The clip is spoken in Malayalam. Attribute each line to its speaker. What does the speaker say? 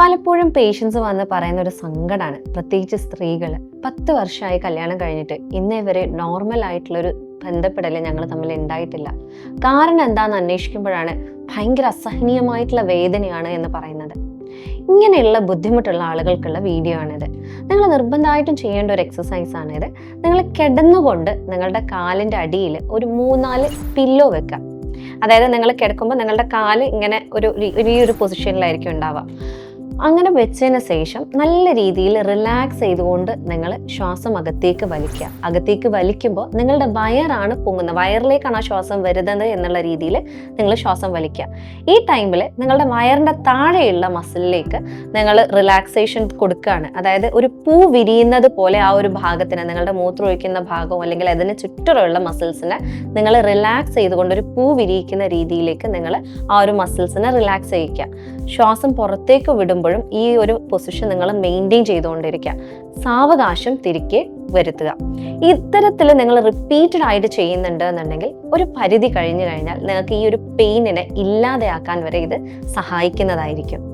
Speaker 1: പലപ്പോഴും പേഷ്യൻസ് വന്ന് പറയുന്ന ഒരു സങ്കടമാണ് പ്രത്യേകിച്ച് സ്ത്രീകൾ പത്ത് വർഷമായി കല്യാണം കഴിഞ്ഞിട്ട് ഇന്നേ വരെ നോർമൽ ആയിട്ടുള്ളൊരു ബന്ധപ്പെടൽ ഞങ്ങൾ തമ്മിൽ ഉണ്ടായിട്ടില്ല കാരണം എന്താണെന്ന് അന്വേഷിക്കുമ്പോഴാണ് ഭയങ്കര അസഹനീയമായിട്ടുള്ള വേദനയാണ് എന്ന് പറയുന്നത്. ഇങ്ങനെയുള്ള ബുദ്ധിമുട്ടുള്ള ആളുകൾക്കുള്ള വീഡിയോ ആണിത്. നിങ്ങൾ നിർബന്ധമായിട്ടും ചെയ്യേണ്ട ഒരു എക്സസൈസ് ആണിത്. നിങ്ങൾ കിടന്നുകൊണ്ട് നിങ്ങളുടെ കാലിന്റെ അടിയിൽ ഒരു മൂന്നാൽ പില്ലോ വെക്കുക അതായത് നിങ്ങൾ കിടക്കുമ്പോൾ നിങ്ങളുടെ കാൽ ഇങ്ങനെ ഒരു ഈ ഒരു പൊസിഷനിലായിരിക്കും ഉണ്ടാവുക. അങ്ങനെ വെച്ചതിന് ശേഷം നല്ല രീതിയിൽ റിലാക്സ് ചെയ്തുകൊണ്ട് നിങ്ങൾ ശ്വാസം അകത്തേക്ക് വലിക്കുക. അകത്തേക്ക് വലിക്കുമ്പോൾ നിങ്ങളുടെ വയറാണ് പൊങ്ങുന്നത്. വയറിലേക്കാണ് ആ ശ്വാസം വരുന്നത് എന്നുള്ള രീതിയിൽ നിങ്ങൾ ശ്വാസം വലിക്കുക. ഈ ടൈമിൽ നിങ്ങളുടെ വയറിന്റെ താഴെയുള്ള മസിലിലേക്ക് നിങ്ങൾ റിലാക്സേഷൻ കൊടുക്കുകയാണ്. അതായത് ഒരു പൂ വിരിയുന്നത് പോലെ ആ ഒരു ഭാഗത്തിന് നിങ്ങളുടെ മൂത്രം ഒഴിക്കുന്ന ഭാഗവും അല്ലെങ്കിൽ അതിന് ചുറ്റുമുള്ള മസിൽസിനെ നിങ്ങൾ റിലാക്സ് ചെയ്തുകൊണ്ട് ഒരു പൂ വിരിയിക്കുന്ന രീതിയിലേക്ക് നിങ്ങൾ ആ ഒരു മസിൽസിനെ റിലാക്സ് ചെയ്യിക്കുക. ശ്വാസം പുറത്തേക്ക് വിടുമ്പോഴും ഈ ഒരു പൊസിഷൻ നിങ്ങൾ മെയിന്റെയിൻ ചെയ്തുകൊണ്ടിരിക്കുക. സാവകാശം തിരികെ വരുത്തുക. ഇത്തരത്തിൽ നിങ്ങൾ റിപ്പീറ്റഡ് ആയിട്ട് ചെയ്യുന്നുണ്ട് എന്നുണ്ടെങ്കിൽ ഒരു പരിധി കഴിഞ്ഞു കഴിഞ്ഞാൽ നിങ്ങൾക്ക് ഈ ഒരു പെയിനിനെ ഇല്ലാതെയാക്കാൻ വരെ ഇത് സഹായിക്കുന്നതായിരിക്കും.